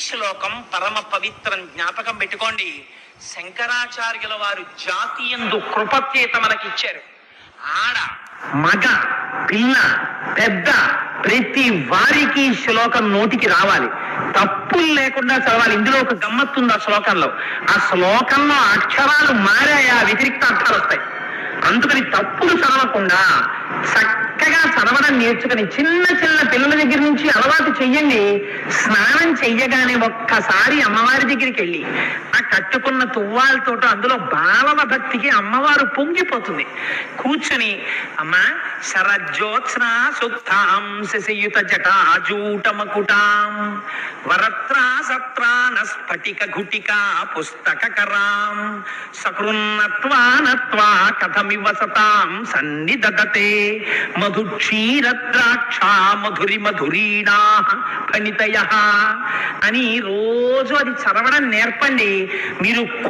శ్లోకం పరమ పవిత్రం జ్ఞాపకం పెట్టుకోండి. శంకరాచార్యుల వారు జాతీయందు కృపచేత మనకిచ్చారు. ఆడ మగ పిల్ల పెద్ద ప్రతి వారికి శ్లోకం నోటికి రావాలి. తప్పులు లేకుండా చదవాలి. ఇందులో ఒక గమ్మత్తుంది ఆ శ్లోకంలో? ఆ శ్లోకంలో అక్షరాలు మారాయా? వ్యతిరిక్త అర్థాలు వస్తాయి. అందుకని తప్పులు చదవకుండా చక్కగా చదవడం నేర్చుకుని చిన్న చిన్న పిల్లల దగ్గర నుంచి అలవాటు చెయ్యండి. స్నానం చెయ్యగానే ఒక్కసారి అమ్మవారి దగ్గరికి వెళ్ళి ఆ కట్టుకున్న తువ్వాలతోటో అందులో బాలవ భక్తికి అమ్మవారు పొంగిపోతుంది. కూర్చొని అమ్మా శరజ్యోత్స్న సుప్తాం శశయుత జటాజూటమకుటాం. వరత్రా సత్రాన స్ఫటిక ఘుటికా పుస్తక కరాం కథమివ సతాం సన్నిదదతే. మధుక్షీరద్రాక్ష మధురి మధురీణా ఫణితయ. అని రోజు అది చదవడం నేర్పండి. మీరు